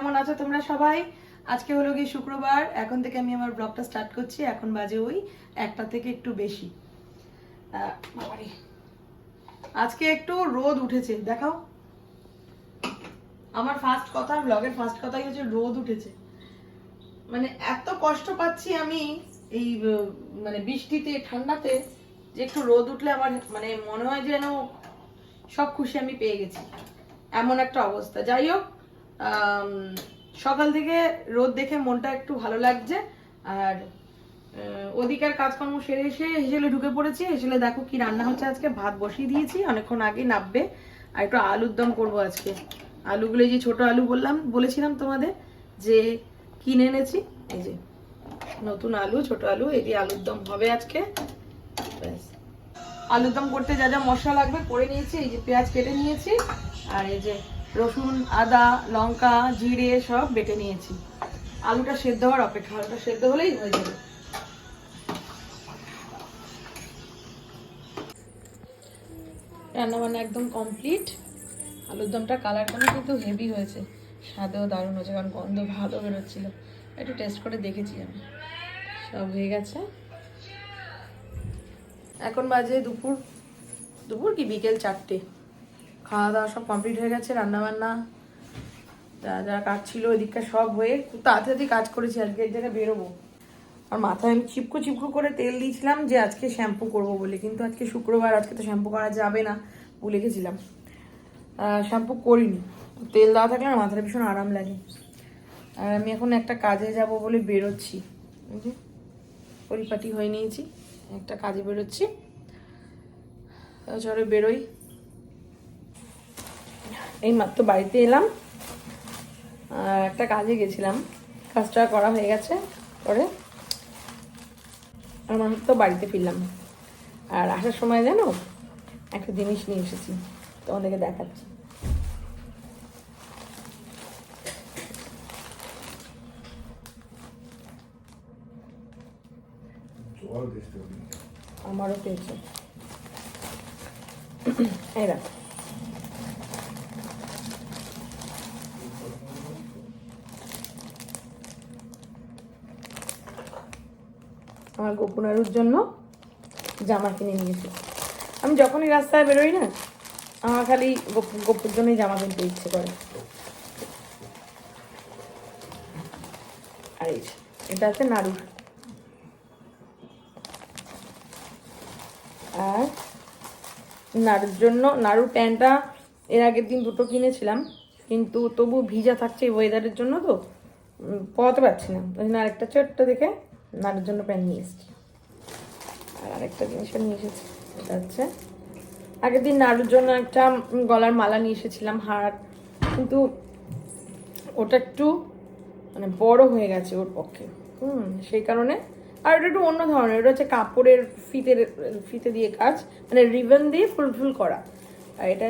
কেমন আছো তোমরা সবাই? আজকে হলো গিয়ে শুক্রবার, এখন থেকে আমি আমার ব্লগটা স্টার্ট করছি, এখন বাজে ওই একটা থেকে একটু বেশি। আজকে একটু রোদ উঠেছে, দেখাও। আমার ফার্স্ট কথা ব্লগের ফার্স্ট কথাই হচ্ছে রোদ উঠেছে। মানে এত কষ্ট পাচ্ছি আমি এই মানে বৃষ্টিতে, ঠান্ডাতে, যে একটু রোদ উঠলে আমার মানে মনে হয় যেন সব খুশি আমি পেয়ে গেছি। এমন একটা অবস্থা। যাই হোক সকাল থেকে রোদ দেখে মনটা একটু ভালো লাগছে। আর ওদিকের কাজকর্ম সেরে এসে হেসেলে ঢুকে পড়েছি। হেসেলে দেখো কি রান্না হচ্ছে আজকে। ভাত বসিয়ে দিয়েছি। অনেকক্ষণ আগে নাববে। আর একটু আলুর দম করব আজকে। আলুগুলো যে ছোট আলু বললাম, বলেছিলাম তোমাদের যে কিনে এনেছি। এই যে, নতুন আলু, ছোট আলু দিয়ে আলুর দম হবে আজকে। ব্যাস। আলুর দম করতে যা যা মশলা লাগবে করে নিয়েছি। এই যে পেঁয়াজ কেটে নিয়েছি। আর এই যে রসুন, আদা, লঙ্কা, জিরে সব বেটে নিয়েছি। আলুটা সেদ্ধ হওয়ার অপেক্ষা, আলুটা সেদ্ধ হলেই হয়ে যাবে। রান্নাবান্না একদম কমপ্লিট আলুর দমটা কালার করে কিন্তু হেভি হয়েছে। স্বাদেও দারুণ হয়েছে, কারণ গন্ধ ভালো বেরোচ্ছিল। একটু টেস্ট করে দেখেছি আমি। সব হয়ে গেছে। এখন বাজে দুপুর। দুপুর কি? বিকেল চারটে। খাওয়া দাওয়া সব কমপ্লিট হয়ে গেছে রান্না বান্না যা যা কাজ ছিল ওইদিকটা সব হয়ে খুব তাড়াতাড়ি কাজ করেছি, আজকে এক জায়গায় বেরোবো। আর মাথায় আমি চিপকো চিপকো করে তেল দিয়েছিলাম যে আজকে শ্যাম্পু করব বলে, কিন্তু আজকে শুক্রবার, আজকে তো শ্যাম্পু করা যাবে না ভুলে গেছিলাম। শ্যাম্পু করিনি। তেল দেওয়া থাকলে না মাথাটা ভীষণ আরাম লাগে। আর আমি এখন একটা কাজে যাব বলে বেরোচ্ছি। বুঝলি পরিপাটি হয়ে নিয়েছি, একটা কাজে বেরোচ্ছি। চলো বেরোই। এই মাত্র বাড়িতে এলাম। একটা কাজে গেছিলাম। কাজটা করা হয়ে গেছে পরে। আমার তো বাড়িতে ফিরলাম। আর আসার সময় জানো, একটা জিনিস নিয়ে এসেছি। তোমাদেরকে দেখাচ্ছি। আমারও পেয়েছে। এই দেখ। আমার গোপুনারুর জন্য জামা কিনে নিয়েছি। আমি যখনই রাস্তায় বেরোই না, আমার খালি গোপুর জন্যই জামা কিনতে ইচ্ছে করে। আর এই এটা আছে নাড়ুর আর নাড়ুর জন্য, নাড়ুর প্যান্টটা এর আগের দিন দুটো কিনেছিলাম, কিন্তু তবু ভিজা থাকছে ওয়েদারের জন্য তো পরাতে পারছি না। ওই জন্য আরেকটা ছোট্ট দেখে নাড়ুর জন্য প্যান্ট নিয়ে এসেছি। আর আরেকটা জিনিসও নিয়ে এসেছি, এটা হচ্ছে আগের দিন নাড়ুর জন্য একটা গলার মালা নিয়ে এসেছিলাম হার, কিন্তু ওটা একটু মানে বড় হয়ে গেছে ওর পক্ষে। হুম, সেই কারণে, আর ওটা একটু অন্য ধরনের, ওটা হচ্ছে কাপড়ের ফিতে ফিতে দিয়ে কাজ মানে রিবন দিয়ে ফুলফুল করা। আর এটা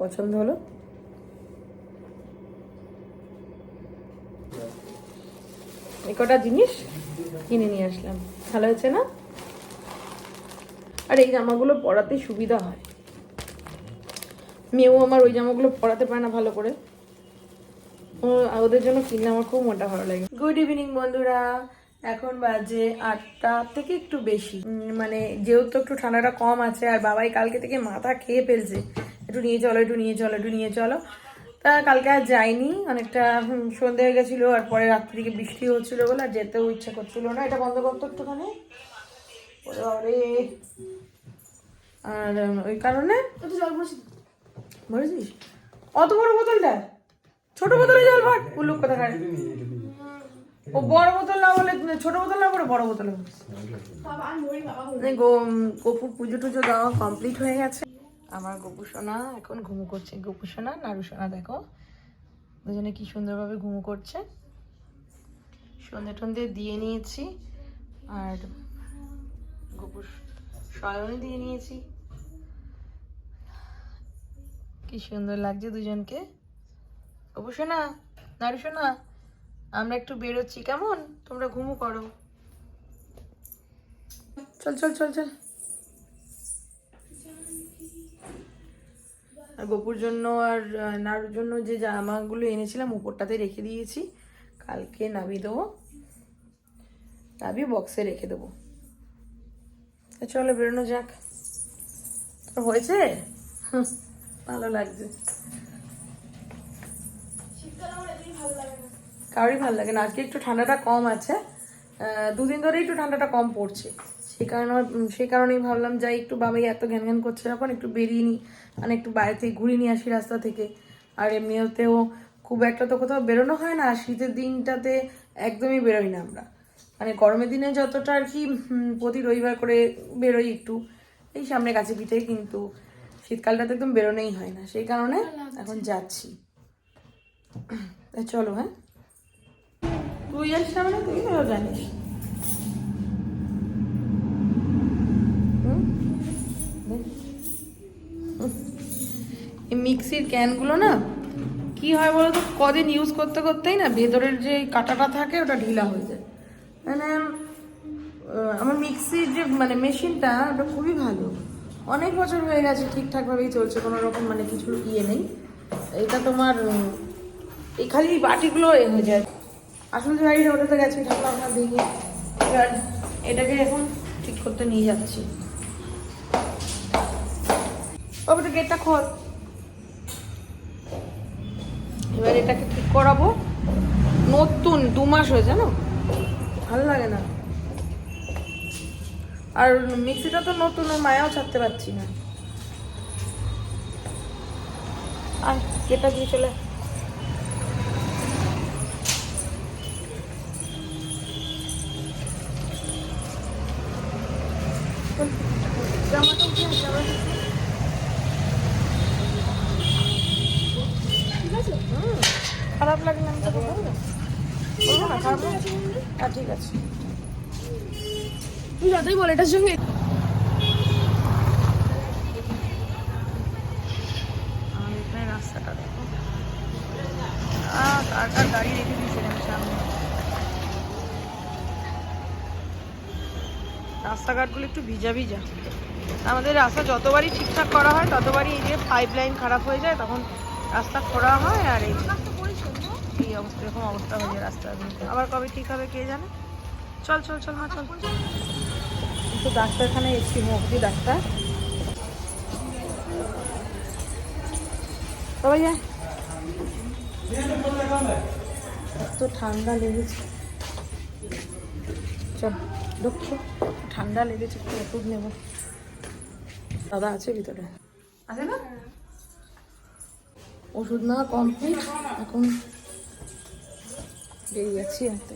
পছন্দ হলো? এই কটা জিনিস কিনে নিয়ে আসলাম। ভালো হয়েছে না? আর এই জামাগুলো পরাতে সুবিধা হয়। মেয়েও আমার ওই জামাগুলো পরাতে পারে না ভালো করে। ওদের জন্য কিনলে আমার খুব মোটা ভালো লাগে। গুড ইভিনিং বন্ধুরা। এখন বাজে আটটা থেকে একটু বেশি। মানে যেহেতু একটু ঠান্ডাটা কম আছে, আর বাবাই কালকে থেকে মাথা খেয়ে ফেলছে। একটু নিয়ে চলো, একটু নিয়ে চলো, একটু নিয়ে চলো। তা কালকে আর যাইনি অনেকটা সন্ধে হয়ে গেছিল আর পরে রাত্রি থেকে বৃষ্টি হচ্ছিল বলে আর যেতেও ইচ্ছা করছিল না। এটা বন্ধ করতো একটুখানি? ওরে আর ওই কারণে? বলেছিস অত বড় বোতলটা? ছোট বোতলে জল ভর উল্লুক কথা খায় ও বড় বোতল না বলে ছোট বোতল না করে বড় বোতলে গো- গপু পুজো টুজো দেওয়া কমপ্লিট হয়ে গেছে। আমার গপু সোনা, এখন ঘুমু করছে। গপু সোনা নাড়ু সোনা, দেখো। দুজনে কি সুন্দরভাবে ঘুমু করছে। সন্ধে টন্ধে দিয়ে নিয়েছি, আর গপুর শয়ন দিয়ে নিয়েছি। কি সুন্দর লাগছে দুজনকে। গপু সোনা নাড়ু সোনা, আমরা একটু বেরোচ্ছি, কেমন? তোমরা ঘুমু করো। চল চল চল চল। গোপুর জন্য আর নাড়ুর জন্য যে জামাগুলো এনেছিলাম, উপরটাতে রেখে দিয়েছি। কালকে নামিয়ে দেবো। নামিয়ে বক্সে রেখে দেবো। চলো বেরোনো যাক। হয়েছে? ভালো লাগছে। কারোরই ভালো লাগে না। আজকে একটু ঠান্ডাটা কম আছে। দুদিন ধরে একটু ঠান্ডাটা কম পড়ছে। সেই কারণে সেই কারণেই ভাবলাম যাই একটু বাবাই এত ঘ্যান ঘ্যান করছে যখন একটু বেরিয়ে নিই মানে একটু বাইরে থেকে ঘুরিয়ে নিয়ে আসি রাস্তা থেকে। আর এমনিতেও খুব একটা তো কোথাও বেরোনো হয় না শীতের দিনটাতে একদমই বেরোই না আমরা। মানে গরমের দিনে যতটা আর কি প্রতি রবিবার করে বেরোই একটু। এই সামনে কাছে পিঠে কিন্তু শীতকালটাতে একদম বেরোনোই হয় না। সেই কারণে এখন যাচ্ছি। চলো হ্যাঁ? তুই জানিস না মানে তুই ভালো জানিস মিক্সির ক্যানগুলো না, কি হয় বলো তো, কদিন ইউজ করতে করতেই না ভেতরের যে কাঁটাটা থাকে ওটা ঢিলা হয়ে যায়। মানে আমার মিক্সির যে মানে মেশিনটা, ওটা খুবই ভালো। অনেক বছর হয়ে গেছে ঠিকঠাকভাবেই চলছে, কোনো রকম মানে কিছু ইয়ে নেই। এটা তোমার এই খালি বাটিগুলো এ হয়ে যায়। আসলে যে গাড়িটা ওটাতে গেছে ঠাকুর আপনার ভেঙে। এবার এটাকে এখন ঠিক করতে নিয়ে যাচ্ছি। ওটা গেটটা খোল। এবার এটাকে ঠিক করাবো? নতুন দু মাস হয়ে জানো ভালো লাগে না। আর মিক্সিটা তো নতুন মায়াও ছাড়তে পারছি না। আর কেটা দিয়ে। চল, বলব না কার গাড়ি রেখে রাস্তাঘাটগুলো একটু ভিজা ভিজা। আমাদের রাস্তা যতবারই ঠিকঠাক করা হয়, ততবারই এই যে পাইপ লাইন খারাপ হয়ে যায়, তখন রাস্তা খোঁড়া হয় আর এই এই অবস্থা এরকম অবস্থা হয়ে যায় রাস্তার আবার কবে ঠিক হবে কে জানে? চল চল চল মা চল। একটু ডাক্তারখানে এসছি মুখদি ডাক্তার। সবাই যায় এত ঠান্ডা লেগেছে। চল দুঃখ। ঠান্ডা লেগেছে একটু ওষুধ নেব। দাদা আছে ভিতরে। আছে না? ওষুধ নেওয়া কমপ্লিট এখন বেরিয়ে যাচ্ছি এত।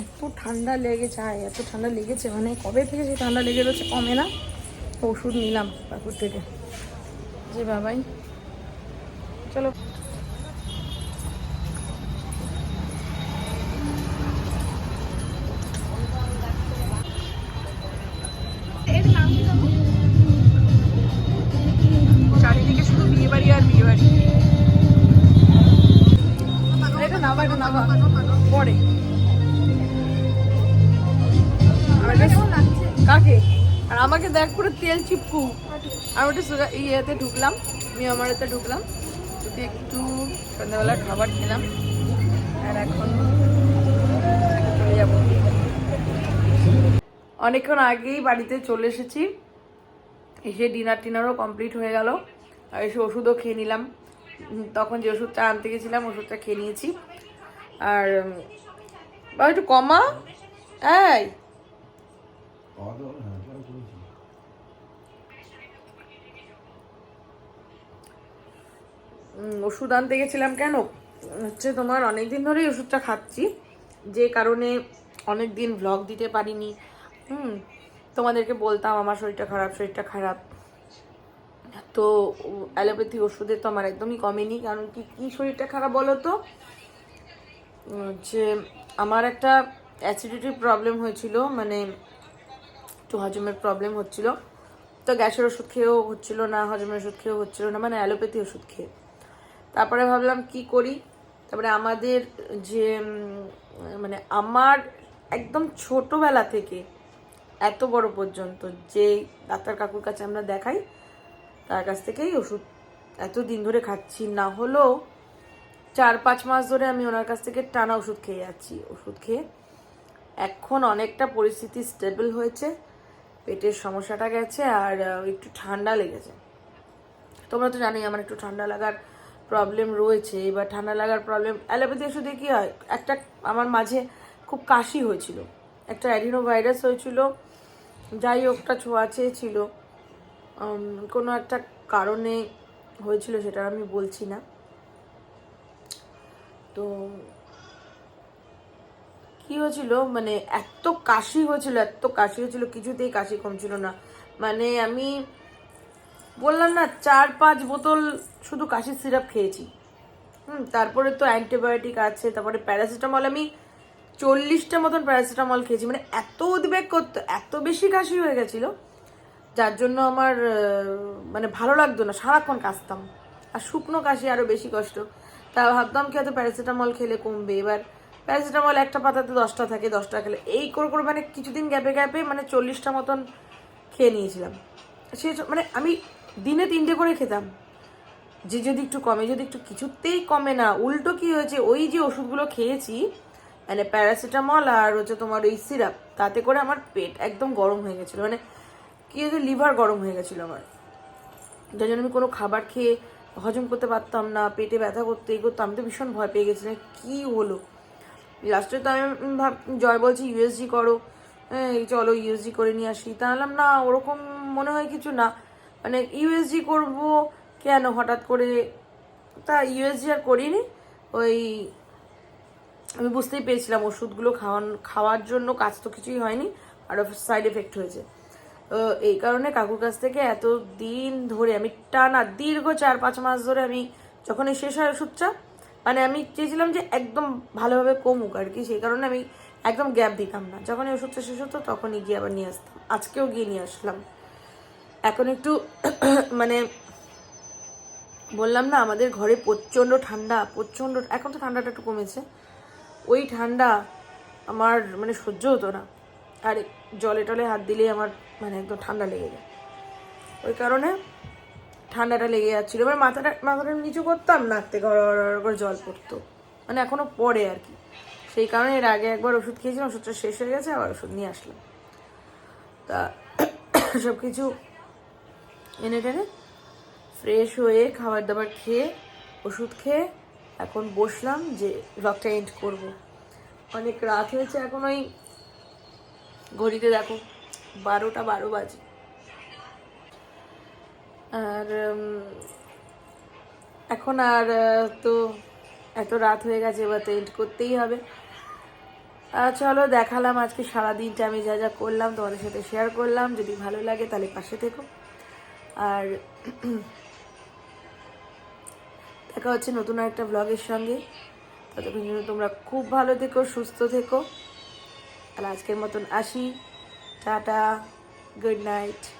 এত ঠান্ডা লেগেছে আয় এত ঠান্ডা লেগেছে। মানে কবে থেকে সে ঠান্ডা লেগে রয়েছে কমে না? ওষুধ নিলাম কাকুর থেকে। যে বাবাই, চলো। দেখ পুরো তেল চিপকু। আমি ওটা সোজা ইয়েতে ঢুকলাম, মিয়ামারেতে ঢুকলাম। যদি একটু সন্ধ্যাবেলা খাবার খেলাম। আর এখন চলে যাব। অনেকক্ষণ আগেই বাড়িতে চলে এসেছি। এসে ডিনার টিনারও কমপ্লিট হয়ে গেল। আর এসে ওষুধও খেয়ে নিলাম। তখন যে ওষুধটা আনতে গেছিলাম, ওষুধটা খেয়ে নিয়েছি। আর একটু কমা। এই। ওষুধ আনতে গেছিলাম কেন? হচ্ছে তোমার অনেক দিন ধরেই ওষুধটা খাচ্ছি। যে কারণে অনেক দিন ভ্লগ দিতে পারিনি। হুম, তোমাদেরকে বলতাম আমার শরীরটা খারাপ শরীরটা খারাপ। তো অ্যালোপ্যাথি ওষুধে তো আমার একদমই কমেনি। কারণ কি কি শরীরটা খারাপ বলো তো? যে আমার একটা অ্যাসিডিটির প্রবলেম হয়েছিল মানে একটু হজমের প্রবলেম হচ্ছিল। তো গ্যাসের ওষুধ খেয়েও হচ্ছিল না, হজমের ওষুধ খেয়েও হচ্ছিল না মানে অ্যালোপ্যাথি ওষুধ খেয়ে। তারপরে ভাবলাম কি করি? তারপরে আমাদের যে মানে আমার একদম ছোটবেলা থেকে এত বড় পর্যন্ত যে ডাক্তার কাকুর কাছে আমরা দেখাই, তার কাছ থেকেই ওষুধ এত দিন ধরে খাচ্ছি। না হলেও চার পাঁচ মাস ধরে আমি ওনার কাছ থেকে টানা ওষুধ খেয়ে যাচ্ছি। ওষুধ খেয়ে এখন অনেকটা পরিস্থিতি স্টেবল হয়েছে, পেটের সমস্যাটা গেছে আর একটু ঠান্ডা লেগেছে। তোমরা তো জানোই আমার একটু ঠান্ডা লাগার প্রবলেম রয়েছে, এবার ঠান্ডা লাগার প্রবলেম অ্যালোপ্যাথি ওষুধে কী হয়? একটা আমার মাঝে খুব কাশি হয়েছিল। একটা অ্যাডিনো ভাইরাস হয়েছিল, যাই হোক, একটা ছোঁয়াচে ছিল। কোনো একটা কারণে হয়েছিল সেটা আমি বলছি না। তো কি হয়েছিল? মানে এত কাশি হয়েছিল, এত কাশি হয়েছিল, কিছুতেই কাশি কমছিল না। মানে আমি বললাম না, চার পাঁচ বোতল শুধু কাশির সিরাপ খেয়েছি। হুম, তারপরে তো অ্যান্টিবায়োটিক আছে, তারপরে প্যারাসিটামল, আমি চল্লিশটা মতন প্যারাসিটামল খেয়েছি। মানে এত উদ্বেগ করতো, এত বেশি কাশি হয়ে গেছিল, যার জন্য আমার মানে ভালো লাগতো না, সারাক্ষণ কাশতাম। আর শুকনো কাশি আরও বেশি কষ্ট। তা ভাবতাম কি হয়তো প্যারাসিটামল খেলে কমবে। এবার প্যারাসিটামল একটা পাতাতে দশটা থাকে, দশটা খেলে এই করে করে মানে কিছুদিন গ্যাপে গ্যাপে মানে চল্লিশটা মতন খেয়ে নিয়েছিলাম। সে মানে আমি দিনে তিনটে করে খেতাম। যে যদি একটু কমে, যদি একটু কিছুতেই কমে না, উল্টো কি হয়েছে? ওই যে ওষুধগুলো খেয়েছি মানে প্যারাসিটামল আর হচ্ছে তোমার ওই সিরাপ, তাতে করে আমার পেট একদম গরম হয়ে গেছিল। মানে কি হয়েছে? লিভার গরম হয়ে গেছিল আমার। যার জন্য আমি কোনো খাবার খেয়ে হজম করতে পারতাম না, পেটে ব্যথা করতে এই করতে, আমি তো ভীষণ ভয় পেয়ে গেছিলাম কি হলো? লাস্টে তো আমি ভাব, জয় বলছি ইউএসজি করো। হ্যাঁ এই চলো ইউএসজি করে নিয়ে আসি। তা না, ওরকম মনে হয় কিছু না। মানে ইউএসজি করব কেন হঠাৎ করে? তা ইউএসজি আর করিনি। ওই আমি বুঝতেই পেরেছিলাম ওষুধগুলো খাওয়ান, খাওয়ার জন্য কাজ তো কিছুই হয়নি, আর সাইড এফেক্ট হয়েছে। তো এই কারণে কাকুর কাছ থেকে এত দিন ধরে আমি টানা দীর্ঘ চার পাঁচ মাস ধরে আমি যখনই শেষ হয় ওষুধটা মানে আমি চেয়েছিলাম যে একদম ভালোভাবে কমুক আর কি, সেই কারণে আমি একদম গ্যাপ দিতাম না। যখনই ওষুধটা শেষ হতো তখনই গিয়ে আবার নিয়ে আসতাম। আজকেও গিয়ে নিয়ে আসলাম। এখন একটু মানে বললাম না, আমাদের ঘরে প্রচণ্ড ঠান্ডা, প্রচণ্ড, এখন তো ঠান্ডাটা একটু কমেছে। ওই ঠান্ডা আমার মানে সহ্য হতো না। আর জলে টলে হাত দিলেই আমার মানে একদম ঠান্ডা লেগে যায়। ওই কারণে ঠান্ডাটা লেগে যাচ্ছিল। এবার মাথাটা মাথাটা নিচু করতাম, নাক থেকে করে জল পড়তো। মানে এখনও পড়ে আর কি। সেই কারণে এর আগে একবার ওষুধ খেয়েছিলাম, ওষুধটা শেষ হয়ে গেছে, আবার ওষুধ নিয়ে আসলাম। তা সব কিছু এনে টেনে ফ্রেশ হয়ে খাবার দাবার খেয়ে, ওষুধ খেয়ে এখন বসলাম যে ব্লগটা এন্ড করব। অনেক রাত হয়েছে এখন ওই ঘড়িতে দেখো, বারোটা বারো বাজে। আর এখন আর তো এত রাত হয়ে গেছে, এবার তো এন্ড করতেই হবে। চলো দেখালাম আজকে সারাদিনটা, আমি যা যা করলাম তোমাদের সাথে শেয়ার করলাম। যদি ভালো লাগে তাহলে পাশে থেকো। আর দেখা হচ্ছে নতুন একটা ব্লগের সঙ্গে। ততক্ষণ জন্য তোমরা খুব ভালো থেকো, সুস্থ থেকো। আর আজকের মতন আসি। Tata good night